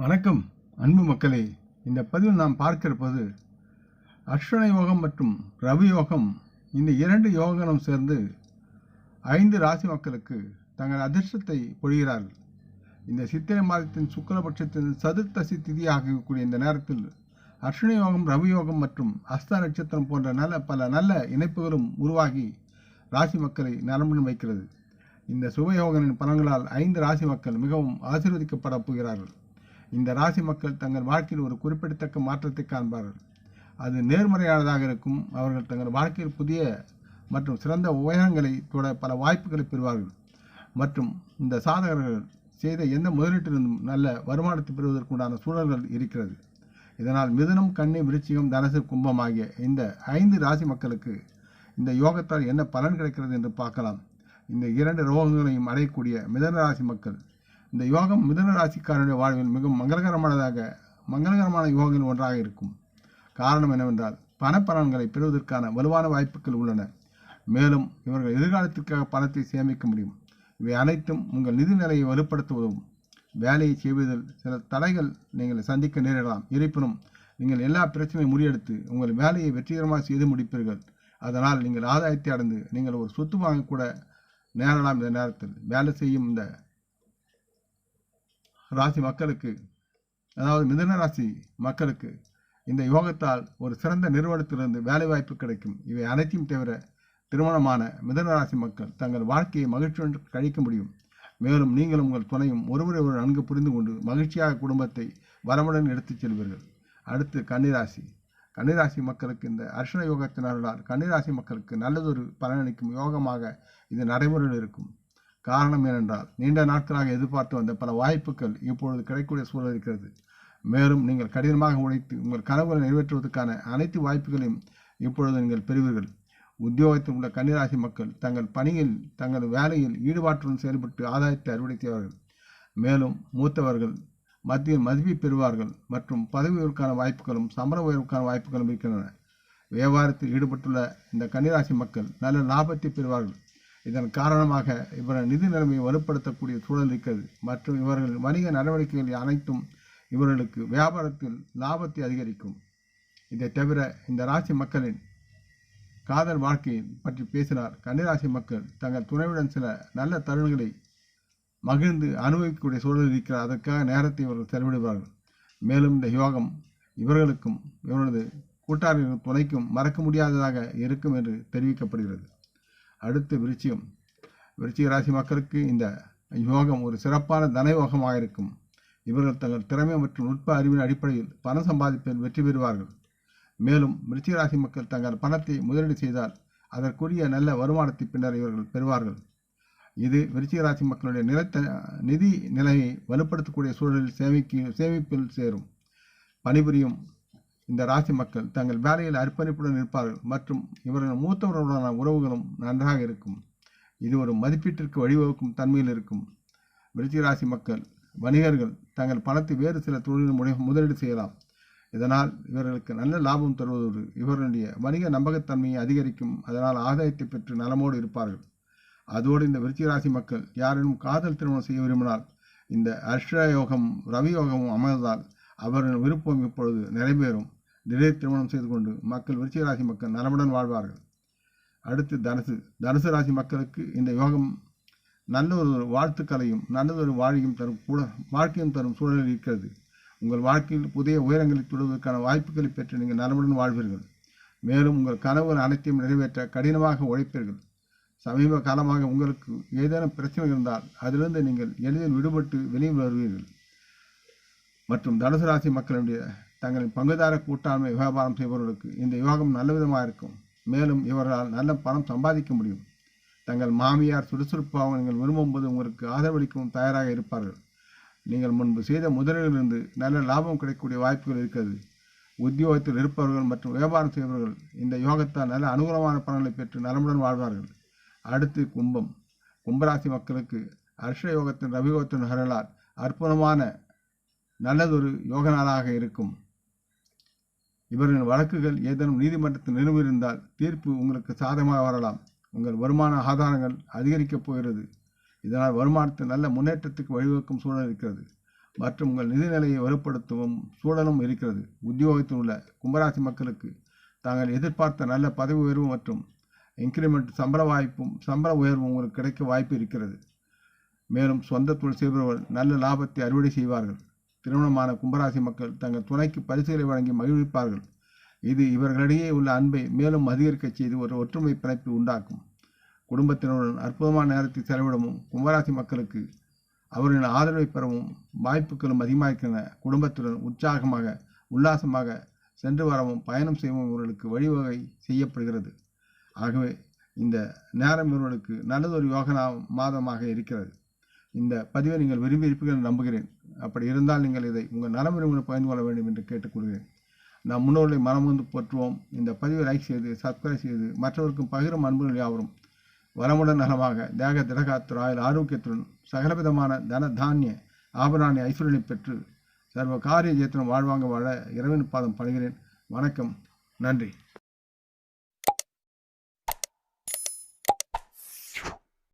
வணக்கம் அன்பு மக்களே. இந்த பதிவில் நாம் பார்க்க இருப்பது அஸ்வன யோகம் மற்றும் ரவி யோகம் இந்த இரண்டு யோகங்களும் சேர்ந்து ஐந்து ராசி மக்களுக்கு தங்கள் அதிர்ஷ்டத்தை பொழிகிறார்கள். இந்த சித்திரை மாதத்தின் சுக்கலபட்சத்தின் சதுர்த்தசி திதியாக இருக்கக்கூடிய இந்த நேரத்தில் அஸ்வினி யோகம் ரவி யோகம் மற்றும் அஸ்த நட்சத்திரம் போன்ற நல்ல பல நல்ல இணைப்புகளும் உருவாகி ராசி மக்களை நலமுடன் வைக்கிறது. இந்த சுபயோகனின் பலன்களால் ஐந்து ராசி மக்கள் மிகவும் ஆசீர்வதிக்கப்பட போகிறார்கள். இந்த ராசி மக்கள் தங்கள் வாழ்க்கையில் ஒரு குறிப்பிடத்தக்க மாற்றத்தை காண்பார்கள். அது நேர்மறையானதாக இருக்கும். அவர்கள் தங்கள் வாழ்க்கையில் புதிய மற்றும் சிறந்த உயரங்களை தொட பல வாய்ப்புகளை பெறுவார்கள். மற்றும் இந்த சாதகர்கள் செய்த எந்த முதலீட்டிலிருந்தும் நல்ல வருமானத்தை பெறுவதற்குண்டான சூழல்கள் இருக்கிறது. இதனால் மிதுனம் கண்ணி விருச்சிகம் தனசு கும்பம் ஆகிய இந்த ஐந்து ராசி மக்களுக்கு இந்த யோகத்தால் என்ன பலன் கிடைக்கிறது என்று பார்க்கலாம். இந்த இரண்டு ரோகங்களையும் அடையக்கூடிய மிதன ராசி மக்கள். இந்த யோகம் மிதன ராசிக்காரனுடைய வாழ்வில் மிகவும் மங்களகரமானதாக மங்களகரமான யோகங்கள் ஒன்றாக இருக்கும். காரணம் என்னவென்றால் பணப்பலன்களை பெறுவதற்கான வலுவான வாய்ப்புகள் உள்ளன. மேலும் இவர்கள் எதிர்காலத்திற்காக பணத்தை சேமிக்க முடியும். இவை அனைத்தும் உங்கள் நிதி நிலையை வலுப்படுத்த உதவும் வேலையை செய்வதில் சில தடைகள் நீங்கள் சந்திக்க நேரிடலாம். இருப்பினும் நீங்கள் எல்லா பிரச்சனையும் முறியெடுத்து உங்கள் வேலையை வெற்றிகரமாக செய்து முடிப்பீர்கள். அதனால் நீங்கள் ஆதாயத்தை அடைந்து நீங்கள் ஒரு சொத்து வாங்கக்கூட நேரலாம் இந்த நேரத்தில். வேலை செய்யும் இந்த ராசி மக்களுக்கு அதாவது மிதன ராசி மக்களுக்கு இந்த யோகத்தால் ஒரு சிறந்த நிறுவனத்திலிருந்து வேலைவாய்ப்பு கிடைக்கும். இவை அனைத்தையும் தவிர திருமணமான மிதன ராசி மக்கள் தங்கள் வாழ்க்கையை மகிழ்ச்சியுடன் கழிக்க முடியும். மேலும் நீங்களும் உங்கள் துணையும் ஒருவரை ஒரு நன்கு புரிந்து கொண்டு மகிழ்ச்சியாக குடும்பத்தை வரமுடன் எடுத்துச் செல்வீர்கள். அடுத்து கன்னிராசி. கன்னிராசி மக்களுக்கு இந்த அர்ஷன யோகத்தினர்களால் கன்னிராசி மக்களுக்கு நல்லதொரு பலனளிக்கும் யோகமாக இது நடைமுறையில் இருக்கும். காரணம் ஏனென்றால் நீண்ட நாட்களாக எதிர்பார்த்து வந்த பல வாய்ப்புகள் இப்பொழுது கிடைக்கக்கூடிய சூழல் இருக்கிறது. மேலும் நீங்கள் கடினமாக உழைத்து உங்கள் கனவுகளை நிறைவேற்றுவதற்கான அனைத்து வாய்ப்புகளையும் இப்பொழுது நீங்கள் பெறுவீர்கள். உத்தியோகத்தில் உள்ள கன்னிராசி மக்கள் தங்கள் பணியில் தங்கள் வேலையில் ஈடுபாட்டுடன் செயல்பட்டு ஆதாயத்தை அறுவடை செய்வார்கள் மேலும் மூத்தவர்கள் மத்தியில் மதிப்பை பெறுவார்கள் மற்றும் பதவி உயர்வுக்கான வாய்ப்புகளும் சம்பள உயர்வுக்கான வாய்ப்புகளும் இருக்கின்றன. வியாபாரத்தில் ஈடுபட்டுள்ள இந்த கன்னிராசி மக்கள் நல்ல லாபத்தை பெறுவார்கள். இதன் காரணமாக இவரது நிதி நிலைமையை வலுப்படுத்தக்கூடிய சூழல் இருக்கிறது. மற்றும் இவர்கள் வணிக நடவடிக்கைகள் அனைத்தும் இவர்களுக்கு வியாபாரத்தில் லாபத்தை அதிகரிக்கும். இதை தவிர இந்த ராசி மக்களின் காதல் வாழ்க்கையை பற்றி பேசினார். கன்னிராசி மக்கள் தங்கள் துணையுடன் சில நல்ல தருணங்களை மகிழ்ந்து அனுபவிக்கக்கூடிய சூழல் இருக்கிற அதற்காக நேரத்தை இவர்கள் செலவிடுவார்கள். மேலும் இந்த யோகம் இவர்களுக்கும் இவர்களது கூட்டாளிகளின் துணைக்கும் மறக்க முடியாததாக இருக்கும் என்று தெரிவிக்கப்படுகிறது. அடுத்து விருச்சிகம். விருச்சிக ராசி மக்களுக்கு இந்த யோகம் ஒரு சிறப்பான தன யோகமாக இருக்கும் இவர்கள் தங்கள் திறமை மற்றும் நுட்ப அறிவின் அடிப்படையில் பணம் சம்பாதிப்பதில் வெற்றி பெறுவார்கள். மேலும் விருச்சிக ராசி மக்கள் தங்கள் பணத்தை முதலீடு செய்தால் அதற்குரிய நல்ல வருமானத்தை பின்னர் இவர்கள் பெறுவார்கள். இது விருச்சிக ராசி மக்களுடைய நிலத்த நிதி நிலையை வலுப்படுத்தக்கூடிய சூழலில் சேமிக்க சேமிப்பில் சேரும். பணிபுரியும் இந்த ராசி மக்கள் தங்கள் வேலையில் அர்ப்பணிப்புடன் இருப்பார்கள் மற்றும் இவர்கள் மூத்தவர்களுடனான உறவுகளும் நன்றாக இருக்கும். இது ஒரு மதிப்பீட்டிற்கு வழிவகுக்கும் தன்மையில் இருக்கும். விருச்சிக ராசி மக்கள் வணிகர்கள் தங்கள் பணத்தை வேறு சில தொழிலில் முதலீடு செய்யலாம். இதனால் இவர்களுக்கு நல்ல லாபம் தருவதோடு இவர்களுடைய வணிக நம்பகத்தன்மையை அதிகரிக்கும். அதனால் ஆதாயத்தை பெற்று நலமோடு இருப்பார்கள். அதோடு இந்த விருச்சிக ராசி மக்கள் யாரேனும் காதல் திருமணம் செய்ய விரும்பினால் இந்த அர்ஷ யோகம் ரவி யோகமும் அமர்ந்தால் அவர்கள் விருப்பம் இப்பொழுது நிறைவேறும். திடீர் திருமணம் செய்து கொண்டு மக்கள் விருச்சிக ராசி மக்கள் நலமுடன் வாழ்வார்கள். அடுத்து தனுசு. தனுசு ராசி மக்களுக்கு இந்த யோகம் நல்ல ஒரு வாழ்த்துக்களையும் நல்லதொரு வாழ்க்கையும் தரும் கூட வாழ்க்கையும் தரும் சூழலில் இருக்கிறது. உங்கள் வாழ்க்கையில் புதிய உயரங்களை தொடுவதற்கான வாய்ப்புகளை பெற்று நீங்கள் நலமுடன் வாழ்வீர்கள். மேலும் உங்கள் கனவுகள் அனைத்தையும் நிறைவேற்ற கடினமாக உழைப்பீர்கள். சமீப காலமாக உங்களுக்கு ஏதேனும் பிரச்சனை இருந்தால் அதிலிருந்து நீங்கள் எளிதில் விடுபட்டு வெளியே வருவீர்கள் மற்றும் தனுசு ராசி மக்களுடைய தங்களின் பங்குதார கூட்டாண்மை வியாபாரம் செய்பவர்களுக்கு இந்த யோகம் நல்ல விதமாக இருக்கும். மேலும் இவர்களால் நல்ல பணம் சம்பாதிக்க முடியும். தங்கள் மாமியார் சுறுசுறுப்பாகவும் நீங்கள் விரும்பும்போது உங்களுக்கு ஆதரவளிக்கவும் தயாராக இருப்பார்கள். நீங்கள் முன்பு செய்த முதலீடுகளிலிருந்து நல்ல லாபம் கிடைக்கக்கூடிய வாய்ப்புகள் இருக்கிறது. உத்தியோகத்தில் இருப்பவர்கள் மற்றும் வியாபாரம் செய்பவர்கள் இந்த யோகத்தால் நல்ல அனுகூலமான பலன்களை பெற்று நலமுடன் வாழ்வார்கள். அடுத்து கும்பம். கும்பராசி மக்களுக்கு அர்ஷ யோகத்தின் ரவியோகத்தின் அருளால் அற்புதமான நல்லதொரு யோக நாளாக இருக்கும். இவர்களின் வழக்குகள் ஏதேனும் நீதிமன்றத்தில் நிறுவியிருந்தால் தீர்ப்பு உங்களுக்கு சாதகமாக வரலாம். உங்கள் வருமான ஆதாரங்கள் அதிகரிக்கப் போகிறது. இதனால் வருமானத்தில் நல்ல முன்னேற்றத்துக்கு வழிவகுக்கும் சூழல் இருக்கிறது. மற்றும் உங்கள் நிதிநிலையை வலுப்படுத்தவும் சூழலும் இருக்கிறது. உத்தியோகத்தில் உள்ள கும்பராசி மக்களுக்கு தாங்கள் எதிர்பார்த்த நல்ல பதவி உயர்வு மற்றும் இன்க்ரிமெண்ட் சம்பள வாய்ப்பும் சம்பள உயர்வும் உங்களுக்கு கிடைக்க வாய்ப்பு இருக்கிறது. மேலும் சொந்த தொழில் செய்பவர்கள் நல்ல லாபத்தை அறுவடை செய்வார்கள். திருமணமான கும்பராசி மக்கள் தங்கள் துணைக்கு பரிசுகளை வழங்கி மகிழ்விப்பார்கள். இது இவர்களிடையே உள்ள அன்பை மேலும் அதிகரிக்கச் செய்து ஒரு ஒற்றுமை பிணைப்பு உண்டாக்கும். குடும்பத்தினருடன் அற்புதமான நேரத்தை செலவிடவும் கும்பராசி மக்களுக்கு அவர்களின் ஆதரவை பெறவும் வாய்ப்புகளும் அதிகமாகின்றன குடும்பத்துடன் உற்சாகமாக உல்லாசமாக சென்று வரவும் பயணம் செய்யவும் இவர்களுக்கு வழிவகை செய்யப்படுகிறது. ஆகவே இந்த நேரம் இவர்களுக்கு நல்லதொரு யோகனா மாதமாக இருக்கிறது. இந்த பதிவை நீங்கள் விரும்பி இருப்பீர்கள் என்று நம்புகிறேன். அப்படி இருந்தால் நீங்கள் இதை உங்கள் நலம் விரும்பின பகிர்ந்து கொள்ள வேண்டும் என்று கேட்டுக்கொள்கிறேன் நாம் முன்னோர்களை மனம் வந்து போற்றுவோம். இந்த பதிவை லைக் செய்து சப்ஸ்கிரைப் செய்து மற்றவருக்கும் பகிரும் அன்புகள் யாவரும். வளமுடன் நலமாக தேக திடகாத்துற ஆயுள் ஆரோக்கியத்துடன் சகலவிதமான தன தானிய ஆபராணி ஐஸ்வர்யனை பெற்று சர்வ காரிய ஜெயத்துடன் வாழ்வாங்க வாழ இறைவன் பாதம் பணிகிறேன் வணக்கம். நன்றி.